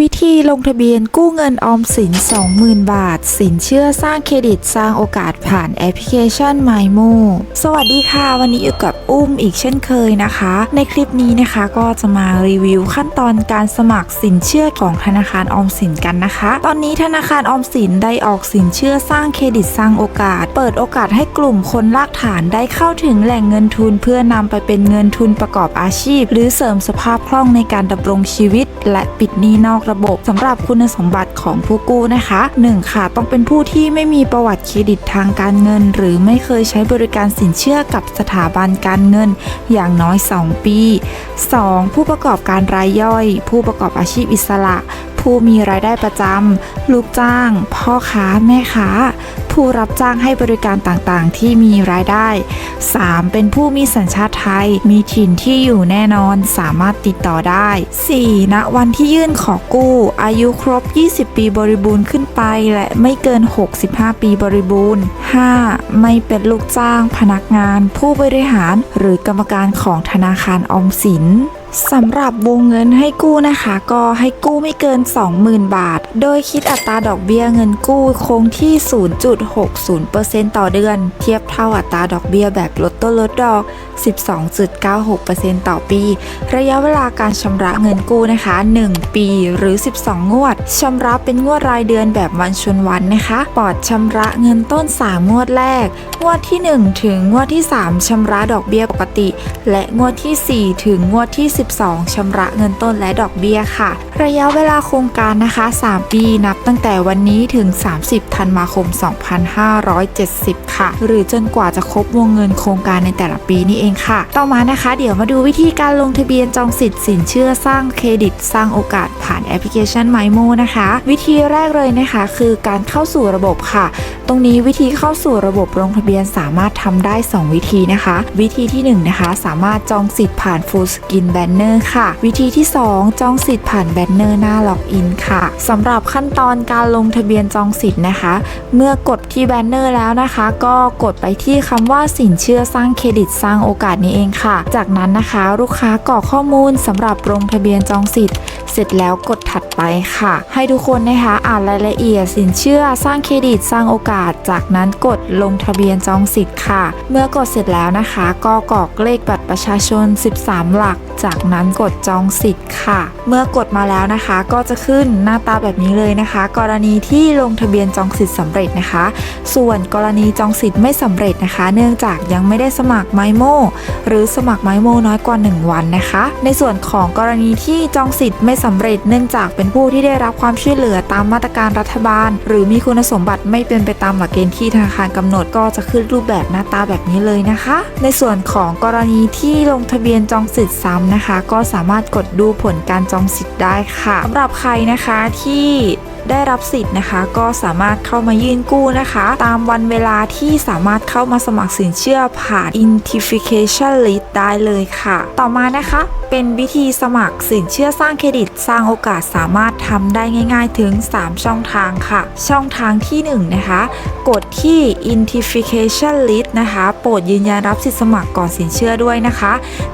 วิธีลงทะเบียนกู้เงินออมสิน 20,000 บาท สินเชื่อสร้างเครดิตสร้างโอกาสผ่านแอปพลิเคชัน MyMo สวัสดีค่ะ วันนี้อยู่กับอุ้มอีกเช่นเคยนะคะ ในคลิปนี้นะคะก็จะมารีวิวขั้นตอนการสมัครสินเชื่อของธนาคารออมสินกันนะคะ ตอนนี้ธนาคารออมสินได้ออกสินเชื่อสร้างเครดิตสร้างโอกาส เปิดโอกาสให้กลุ่มคนรากฐานได้เข้าถึงแหล่งเงินทุน เพื่อนำไปเป็นเงินทุนประกอบอาชีพ หรือเสริมสภาพคล่องในการดำรงชีวิต และปิดหนี้นอกระบบสำหรับคุณสมบัติของผู้กู้นะคะ 1. ค่ะ ต้องเป็นผู้ที่ไม่มีประวัติเครดิตทางการเงิน หรือไม่เคยใช้บริการสินเชื่อกับสถาบันการเงิน อย่างน้อย 2 ปี 2. ผู้ประกอบการรายย่อย ผู้ประกอบอาชีพอิสระผู้มีรายได้ประจำ ลูกจ้าง พ่อค้า แม่ค้า ผู้รับจ้างให้บริการต่างๆ ที่มีรายได้ 3. เป็นผู้มีสัญชาติไทย มีถิ่นที่อยู่แน่นอนสามารถติดต่อได้ 4. ณวันที่ยื่นขอกู้ อายุครบ 20 ปีบริบูรณ์ขึ้นไป และไม่เกิน 65 ปีบริบูรณ์ 5. ไม่เป็นลูกจ้าง พนักงาน ผู้บริหาร หรือกรรมการของธนาคารออมสิน สำหรับวงเงินให้กู้นะคะ ก็ให้กู้ไม่เกิน 20,000 บาท โดยคิดอัตราดอกเบี้ยเงินกู้คงที่ 0.60%ต่อเดือน เทียบเท่าอัตราดอกเบี้ยแบบลดต้นลดดอก 12.96%ต่อปี ระยะเวลาการชำระเงินกู้นะคะ 1 ปีหรือ 12 งวดชำระเป็นงวดรายเดือนแบบวันชนวันนะคะปลอดชำระเงินต้น 3 งวดแรก งวดที่ 1 ถึงงวดที่ 3ชำระดอกเบี้ยปกติ และงวดที่ 4 ถึงงวดที่12 ชำระเงินต้นและดอกเบี้ยค่ะ ระยะเวลาโครงการนะคะ 3 ปีนับตั้งแต่วันนี้ถึง 30 ธันวาคม 2570 ค่ะ หรือจนกว่าจะครบวงเงินโครงการในแต่ละปีนี่เองค่ะ ต่อมานะคะ เดี๋ยวมาดูวิธีการลงทะเบียนจองสิทธิ์สินเชื่อสร้างเครดิต สร้างโอกาสผ่านแอปพลิเคชัน MyMo นะคะ วิธีแรกเลยนะคะ คือการเข้าสู่ระบบค่ะ ตรงนี้วิธีเข้าสู่ระบบลงทะเบียนสามารถทำได้ 2 วิธีนะคะ วิธีที่ 1 นะคะ สามารถจองสิทธิ์ผ่าน Full Skin Banner ค่ะ วิธีที่ 2 จองสิทธิ์ผ่านแบนเนอร์หน้าล็อกอินค่ะสำหรับขั้นตอนการลงทะเบียนจองสิทธิ์นะคะ เมื่อกดที่แบนเนอร์แล้วนะคะ ก็กดไปที่คำว่าสินเชื่อสร้างเครดิตสร้างโอกาสนี้เองค่ะ จากนั้นนะคะ ลูกค้ากรอกข้อมูลสำหรับลงทะเบียนจองสิทธิ์เสร็จแล้วกดถัดไปค่ะ ให้ทุกคนนะคะอ่านรายละเอียดสินเชื่อสร้างเครดิตสร้างโอกาส จากนั้นกดลงทะเบียนจองสิทธิ์ค่ะ เมื่อกดเสร็จแล้วนะคะ ก็กรอกเลขบัตรประชาชน 13 หลัก จากนั้นกดจองสิทธิ์ค่ะ เมื่อกดมาแล้วนะคะก็จะขึ้นหน้าตาแบบนี้เลยนะคะ กรณีที่ลงทะเบียนจองสิทธิ์สำเร็จนะคะ ส่วนกรณีจองสิทธิ์ไม่สำเร็จนะคะ เนื่องจากยังไม่ได้สมัครไมโมหรือสมัครไมโมน้อยกว่า 1 วันนะคะ ในส่วนของกรณีที่จองสิทธิ์ไม่สำเร็จเนื่องจากเป็นผู้ที่ได้รับความช่วยเหลือตามมาตรการรัฐบาล หรือมีคุณสมบัติไม่เป็นไปตามหลักเกณฑ์ที่ธนาคารกำหนดก็จะขึ้นรูปแบบหน้าตาแบบนี้เลยนะคะ ในส่วนของกรณีที่ลงทะเบียนจองสิทธิ์ซ้ำนะคะ ก็สามารถกดดูผลการจองสิทธิ์ได้ค่ะสำหรับใครนะคะที่ ได้รับสิทธิ์นะคะ ก็สามารถเข้ามายื่นกู้นะคะ ตามวันเวลาที่สามารถเข้ามาสมัครสินเชื่อผ่าน Identification List ได้เลยค่ะ ต่อมานะคะ เป็นวิธีสมัครสินเชื่อสร้างเครดิต สร้างโอกาสสามารถทำได้ง่าย ๆ ถึง 3 ช่องทางค่ะ ช่องทางที่ 1 นะคะ กดที่ Identification List นะคะ โปรดยืนยันรับสิทธิสมัครก่อนสินเชื่อด้วยนะคะ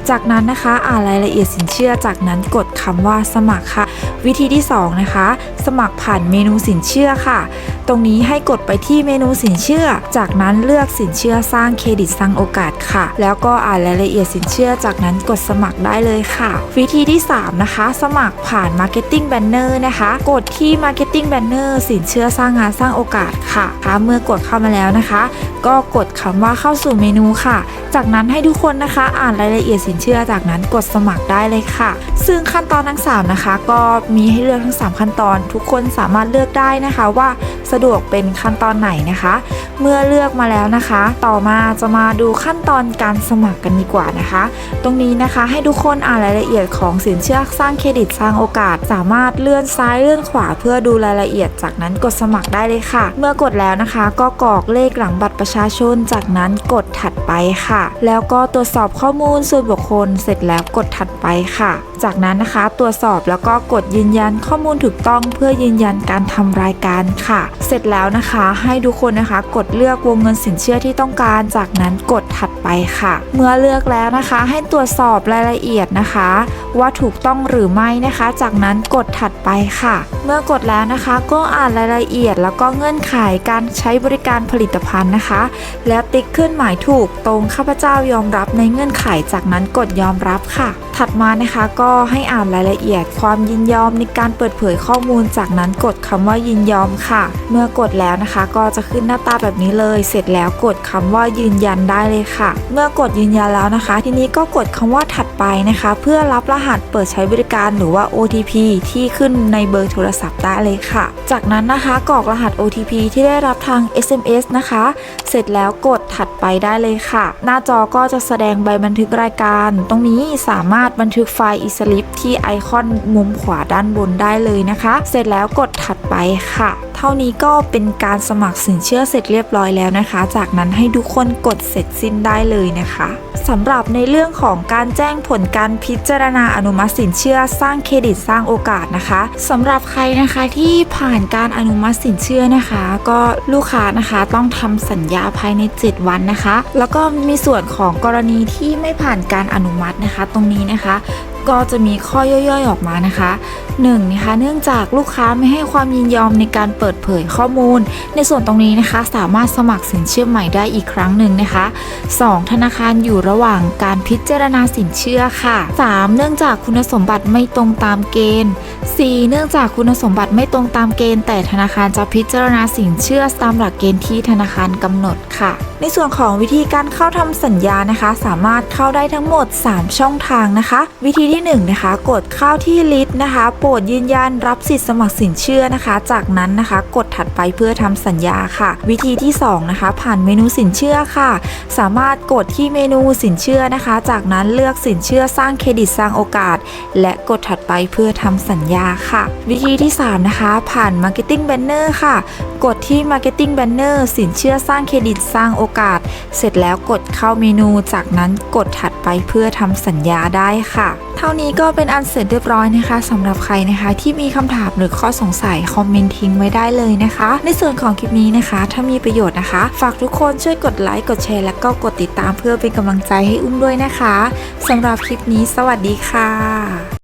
จากนั้นนะคะอ่านรายละเอียดสินเชื่อ จากนั้นกดคำว่าสมัครค่ะ วิธีที่ 2 นะคะ สมัครผ่านานเมนูสินเชื่อค่ะ ตรงนี้ให้กดไปที่เมนูสินเชื่อ จากนั้นเลือกสินเชื่อสร้างเครดิตสร้างโอกาสค่ะ แล้วก็อ่านรายละเอียดสินเชื่อ จากนั้นกดสมัครได้เลยค่ะ วิธีที่ 3 นะคะ สมัครผ่าน Marketing Banner นะคะ กดที่ Marketing Banner สินเชื่อสร้างงานสร้างโอกาสค่ะคะเมื่อกดเข้ามาแล้วนะคะ ก็กดคำว่าเข้าสู่เมนูค่ะ จากนั้นให้ทุกคนนะคะ อ่านรายละเอียดสินเชื่อ จากนั้นกดสมัครได้เลยค่ะ ซึ่งขั้นตอนทั้ง 3 นะคะ ก็มีให้เลือกทั้ง 3 ขั้นตอน ทุกคนสามารถเลือกได้นะคะว่าสะดวกเป็นขั้นตอนไหนนะคะ เมื่อเลือกมาแล้วนะคะ ต่อมาจะมาดูขั้นตอนการสมัครกันดีกว่านะคะ ตรงนี้นะคะให้ทุกคนอ่านรายละเอียดของสินเชื่อสร้างเครดิตสร้างโอกาส สามารถเลื่อนซ้ายเลื่อนขวาเพื่อดูรายละเอียด จากนั้นกดสมัครได้เลยค่ะ เมื่อกดแล้วนะคะ ก็กรอกเลขหลังบัตรประชาชน จากนั้นกดถัดไปค่ะ แล้วก็ตรวจสอบข้อมูลส่วนบุคคล เสร็จแล้วกดถัดไปค่ะ จากนั้นนะคะ ตรวจสอบแล้วก็กดยืนยันข้อมูลถูกต้องเพื่อยืนยันการทำรายการค่ะ เสร็จแล้วนะคะให้ทุกคนนะคะกดเลือกวงเงินสินเชื่อที่ต้องการ จากนั้นกดถัดไปค่ะ เมื่อเลือกแล้วนะคะให้ตรวจสอบรายละเอียดนะคะ ว่าถูกต้องหรือไม่นะคะ จากนั้นกดถัดไปค่ะ เมื่อกดแล้วนะคะก็อ่านรายละเอียด แล้วก็เงื่อนไขการใช้บริการผลิตภัณฑ์นะคะ แล้วติ๊กขึ้นหมายถูกตรงข้าพเจ้ายอมรับในเงื่อนไขจากนั้นกดยอมรับค่ะถัดมานะคะก็ให้อ่านรายละเอียดความยินยอมในการเปิดเผยข้อมูลจากนั้นกดดคำว่ายินยอมค่ะ เมื่อกดแล้วนะคะ ก็จะขึ้นหน้าตาแบบนี้เลย เสร็จแล้วกดคำว่ายืนยันได้เลยค่ะ เมื่อกดยืนยันแล้วนะคะ ทีนี้ก็กดคำว่าถัดไปนะคะ เพื่อรับรหัสเปิดใช้บริการหรือว่า OTP ที่ขึ้นในเบอร์โทรศัพท์ได้เลยค่ะ จากนั้นนะคะกรอกรหัส OTP ที่ได้รับทาง SMS นะคะ เสร็จแล้วกดถัดไปได้เลยค่ะ หน้าจอก็จะแสดงใบบันทึกรายการ ตรงนี้สามารถบันทึกไฟล์ e-slip ที่ไอคอนมุมขวาด้านบนได้เลยนะคะ เสร็จแล้วกดถัดไปค่ะ เท่านี้ก็เป็นการสมัครสินเชื่อเสร็จเรียบร้อยแล้วนะคะ จากนั้นให้ทุกคนกดเสร็จสิ้นได้เลยนะคะสำหรับในเรื่องของการแจ้งผลการพิจารณาอนุมัติสินเชื่อสร้างเครดิตสร้างโอกาสนะคะสำหรับใครนะคะที่ผ่านการอนุมัติสินเชื่อนะคะ ก็ลูกค้านะคะต้องทำสัญญาภายใน 7 วันนะคะ แล้วก็มีส่วนของกรณีที่ไม่ผ่านการอนุมัตินะคะ ตรงนี้นะคะ ก็จะมีข้อย่อยๆออกมานะคะ1นะคะเนื่องจากลูกค้าไม่ให้ความยินยอมในการเปิดเผยข้อมูล ในส่วนตรงนี้นะคะ สามารถสมัครสินเชื่อใหม่ได้อีกครั้งหนึ่งนะคะ 2. ธนาคารอยู่ระหว่างการพิจารณาสินเชื่อค่ะ 3. เนื่องจากคุณสมบัติไม่ตรงตามเกณฑ์ 4. เนื่องจากคุณสมบัติไม่ตรงตามเกณฑ์ แต่ธนาคารจะพิจารณาสินเชื่อตามหลักเกณฑ์ที่ธนาคารกำหนดค่ะ ในส่วนของวิธีการเข้าทำสัญญานะคะ สามารถเข้าได้ทั้งหมด 3 ช่องทางนะคะ วิธีที่1นะคะกดเข้าที่ลิสต์นะคะ โปรดยืนยันรับสิทธิสมัครสินเชื่อนะคะ จากนั้นนะคะ กดถัดไปเพื่อทำสัญญาค่ะ วิธีที่2นะคะผ่านเมนูสินเชื่อค่ะ สามารถกดที่เมนูสินเชื่อนะคะ จากนั้นเลือกสินเชื่อสร้างเครดิตสร้างโอกาส และกดถัดไปเพื่อทำสัญญาค่ะ วิธีที่ 3 นะคะ ผ่าน Marketing Banner ค่ะ กดที่ Marketing Banner สินเชื่อสร้างเครดิตสร้างโอกาส เสร็จแล้วกดเข้าเมนู จากนั้นกดถัดไปเพื่อทำสัญญาได้ค่ะเท่านี้ก็เป็นอันเสร็จเรียบร้อยนะคะสำหรับใครนะคะ ที่มีคำถามหรือข้อสงสัยคอมเมนต์ทิ้งไว้ได้เลยนะคะ ในส่วนของคลิปนี้นะคะ ถ้ามีประโยชน์นะคะ ฝากทุกคนช่วยกดไลค์กดแชร์และก็กดติดตามเพื่อเป็นกำลังใจให้อุ้มด้วยนะคะสำหรับคลิปนี้ สวัสดีค่ะ